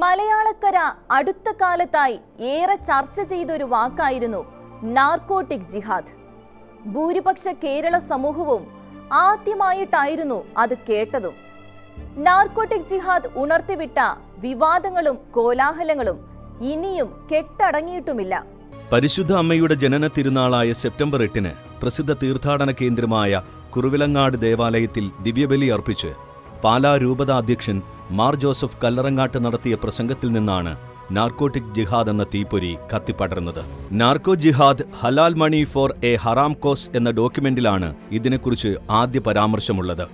മലയാളക്കര അടുത്ത കാലത്തായി ഏറെ ചർച്ച ചെയ്തൊരു വാക്കായിരുന്നു നാർക്കോട്ടിക് ജിഹാദ്. ഭൂരിപക്ഷ കേരള സമൂഹവും ആദ്യമായിട്ടായിരുന്നു അത് കേട്ടതും. നാർക്കോട്ടിക് ജിഹാദ് ഉണർത്തിവിട്ട വിവാദങ്ങളും കോലാഹലങ്ങളും ഇനിയും കെട്ടടങ്ങിയിട്ടുമില്ല. പരിശുദ്ധ അമ്മയുടെ ജനന തിരുനാളായ സെപ്റ്റംബർ എട്ടിന് പ്രസിദ്ധ തീർത്ഥാടന കേന്ദ്രമായ കുറുവിലങ്ങാട് ദേവാലയത്തിൽ ദിവ്യബലി അർപ്പിച്ച് പാലാ രൂപത അധ്യക്ഷൻ മാർ ജോസഫ് കല്ലറങ്ങാട്ട് നടത്തിയ പ്രസംഗത്തിൽ നിന്നാണ് നാർക്കോട്ടിക് ജിഹാദ് എന്ന തീപ്പൊരി കത്തിപ്പടർന്നത് narco jihad halal money for a haram cause എന്ന ഡോക്യുമെന്റിലാണ് ഇതിനെക്കുറിച്ച് ആദ്യ പരാമർശമുള്ളത്.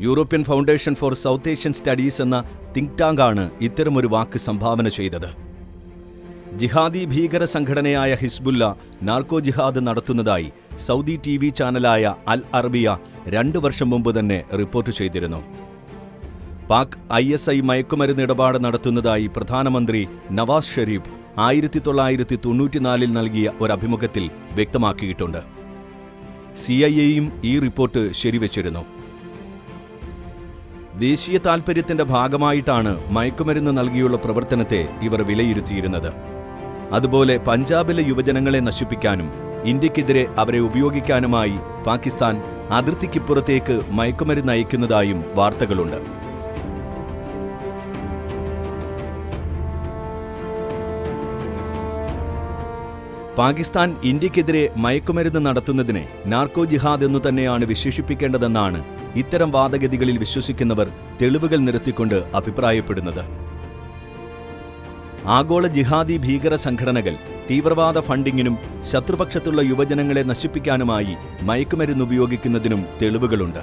European foundation for South Asian studies എന്ന തിങ്ക് ടാങ്കാണ് ഇത്തരമൊരു വാക്ക് സംഭാവന ചെയ്തത്. ജിഹാദി ഭീകര സംഘടനയായ ഹിസ്ബുല്ല നാർക്കോ ജിഹാദ് നടത്തുന്നതായി സൗദി ടി ചാനലായ അൽ അറബിയ രണ്ടു വർഷം മുമ്പ് തന്നെ റിപ്പോർട്ട് ചെയ്തിരുന്നു. പാക് ഐ എസ് ഐ മയക്കുമരുന്ന് ഇടപാട് നടത്തുന്നതായി പ്രധാനമന്ത്രി നവാസ് ഷെരീഫ് ആയിരത്തി തൊള്ളായിരത്തി തൊണ്ണൂറ്റിനാലിൽ നൽകിയ ഒരു അഭിമുഖത്തിൽ വ്യക്തമാക്കിയിട്ടുണ്ട്. സി ഐ എയും ഈ റിപ്പോർട്ട് ശരിവച്ചിരുന്നു. ദേശീയ താൽപര്യത്തിന്റെ ഭാഗമായിട്ടാണ് മയക്കുമരുന്ന് നൽകിയുള്ള പ്രവർത്തനത്തെ ഇവർ വിലയിരുത്തിയിരുന്നത്. അതുപോലെ പഞ്ചാബിലെ യുവജനങ്ങളെ നശിപ്പിക്കാനും ഇന്ത്യക്കെതിരെ അവരെ ഉപയോഗിക്കാനുമായി പാകിസ്ഥാൻ അതിർത്തിക്കിപ്പുറത്തേക്ക് മയക്കുമരുന്ന് അയക്കുന്നതായും വാർത്തകളുണ്ട്. പാകിസ്ഥാൻ ഇന്ത്യക്കെതിരെ മയക്കുമരുന്ന് നടത്തുന്നതിനെ നാർക്കോ ജിഹാദ് എന്നു തന്നെയാണ് വിശേഷിപ്പിക്കേണ്ടതെന്നാണ് ഇത്തരം വാദഗതികളിൽ വിശ്വസിക്കുന്നവർ തെളിവുകൾ നിരത്തിക്കൊണ്ട് അഭിപ്രായപ്പെടുന്നത്. ആഗോള ജിഹാദി ഭീകര സംഘടനകൾ തീവ്രവാദ ഫണ്ടിങ്ങിനും ശത്രുപക്ഷത്തുള്ള യുവജനങ്ങളെ നശിപ്പിക്കാനുമായി മയക്കുമരുന്ന് ഉപയോഗിക്കുന്നതിനും തെളിവുകളുണ്ട്.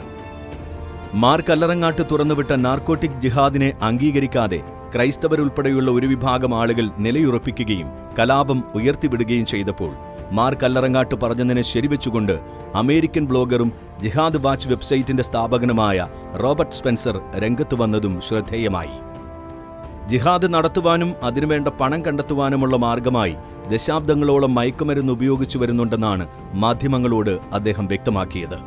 മാർ കല്ലറങ്ങാട്ട് തുറന്നുവിട്ട നാർക്കോട്ടിക് ജിഹാദിനെ അംഗീകരിക്കാതെ ക്രൈസ്തവരുൾപ്പെടെയുള്ള ഒരു വിഭാഗം ആളുകൾ നിലയുറപ്പിക്കുകയും കലാപം ഉയർത്തിവിടുകയും ചെയ്തപ്പോൾ മാർ കല്ലറങ്ങാട്ട് പറഞ്ഞതിനെ ശരിവെച്ചുകൊണ്ട് അമേരിക്കൻ ബ്ലോഗറും ജിഹാദ് വാച്ച് വെബ്സൈറ്റിന്റെ സ്ഥാപകനുമായ റോബർട്ട് സ്പെൻസർ രംഗത്ത് വന്നതും ശ്രദ്ധേയമായി. ജിഹാദ് നടത്തുവാനും അതിനുവേണ്ട പണം കണ്ടെത്തുവാനുമുള്ള മാർഗമായി ദശാബ്ദങ്ങളോളം മയക്കുമരുന്ന് ഉപയോഗിച്ചു വരുന്നുണ്ടെന്നാണ് മാധ്യമങ്ങളോട് അദ്ദേഹം വ്യക്തമാക്കിയത്.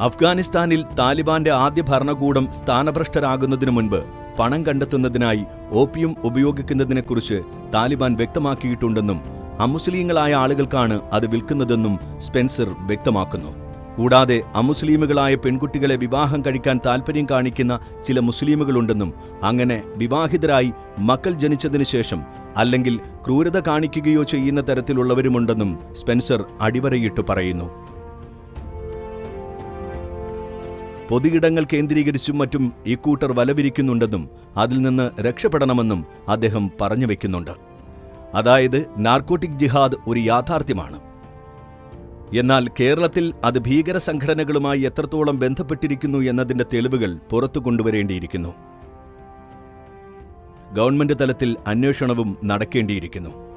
അഫ്ഗാനിസ്ഥാനിൽ താലിബാന്റെ ആദ്യ ഭരണകൂടം സ്ഥാനഭ്രഷ്ടരാകുന്നതിനു മുൻപ് പണം കണ്ടെത്തുന്നതിനായി ഓപ്പിയം ഉപയോഗിക്കുന്നതിനെക്കുറിച്ച് താലിബാൻ വ്യക്തമാക്കിയിട്ടുണ്ടെന്നും അമുസ്ലിങ്ങളായ ആളുകൾക്കാണ് അത് വിൽക്കുന്നതെന്നും സ്പെൻസർ വ്യക്തമാക്കുന്നു. കൂടാതെ അമുസ്ലിമുകളായ പെൺകുട്ടികളെ വിവാഹം കഴിക്കാൻ താൽപ്പര്യം കാണിക്കുന്ന ചില മുസ്ലിമുകളുണ്ടെന്നും അങ്ങനെ വിവാഹിതരായി മക്കൾ ജനിച്ചതിനു ശേഷം അല്ലെങ്കിൽ ക്രൂരത കാണിക്കുകയോ ചെയ്യുന്ന തരത്തിലുള്ളവരുമുണ്ടെന്നും സ്പെൻസർ അടിവരയിട്ട് പറയുന്നു. പൊതുയിടങ്ങൾ കേന്ദ്രീകരിച്ചും മറ്റും ഇക്കൂട്ടർ വലവിരിക്കുന്നുണ്ടെന്നും അതിൽ നിന്ന് രക്ഷപ്പെടണമെന്നും അദ്ദേഹം പറഞ്ഞു വെക്കുന്നുണ്ട്. അതായത് നാർക്കോട്ടിക് ജിഹാദ് ഒരു യാഥാർത്ഥ്യമാണ്. എന്നാൽ കേരളത്തിൽ അത് ഭീകര സംഘടനകളുമായി എത്രത്തോളം ബന്ധപ്പെട്ടിരിക്കുന്നു എന്നതിന്റെ തെളിവുകൾ പുറത്തു കൊണ്ടുവരേണ്ടിയിരിക്കുന്നു. ഗവൺമെന്റ് തലത്തിൽ അന്വേഷണവും നടക്കേണ്ടിയിരിക്കുന്നു.